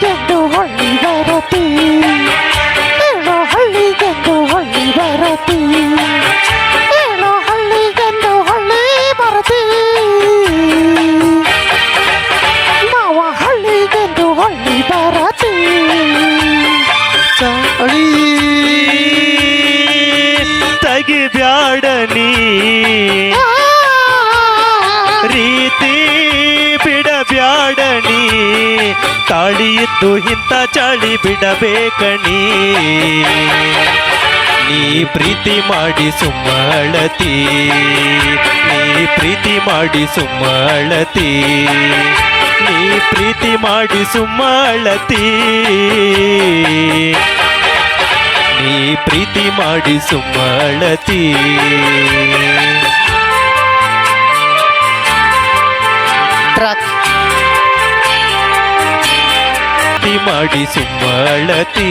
ಹೇಳೋ ಹಳ್ಳಿಗೆಂದು ಹಳ್ಳಿ ಬರತಿ. ಏನೋ ಹಳ್ಳಿಗೆಂದು ಹಳ್ಳಿ ಬರತಿ. ಏನೋ ಹಳ್ಳಿಗೆಂದು ಹಳ್ಳಿ ಬರತಿ. ಮಾವ ಹಳ್ಳಿಗೆಂದು ಹಳ್ಳಿ ಬರತಿ. ಚಾಳಿ ತೆಗಿಬ್ಯಾಡ ನೀ. ತಾಳಿ ಇದ್ದು ಇಂಥ ಚಾಳಿ ಬಿಡಬೇಕಣಿ ನೀ? ಪ್ರೀತಿ ಮಾಡಿ ಸುಮ್ಮಳತಿ. ನೀ ಪ್ರೀತಿ ಮಾಡಿ ಸುಮ್ಮಳತಿ. ನೀ ಪ್ರೀತಿ ಮಾಡಿ ಸುಮ್ಮಳತಿ. ನೀ ಪ್ರೀತಿ ಮಾಡಿ ಸುಮ್ಮಳತಿ. ಟ್ರಕ್ ಮಾಡಿ ಸುಮ್ಮಳತಿ.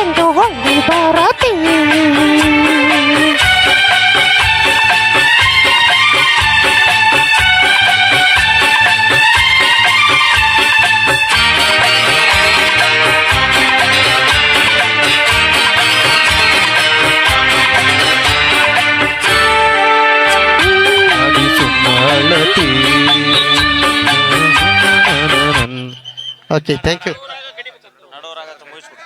ಹಳ್ಳಿಗೆಂದು ಹಳ್ಳಿ ಬರತಿ ಮಾಡಿ ಸುಮ್ಮಳತಿ ಓಕೆ ಥ್ಯಾಂಕ್ ಯು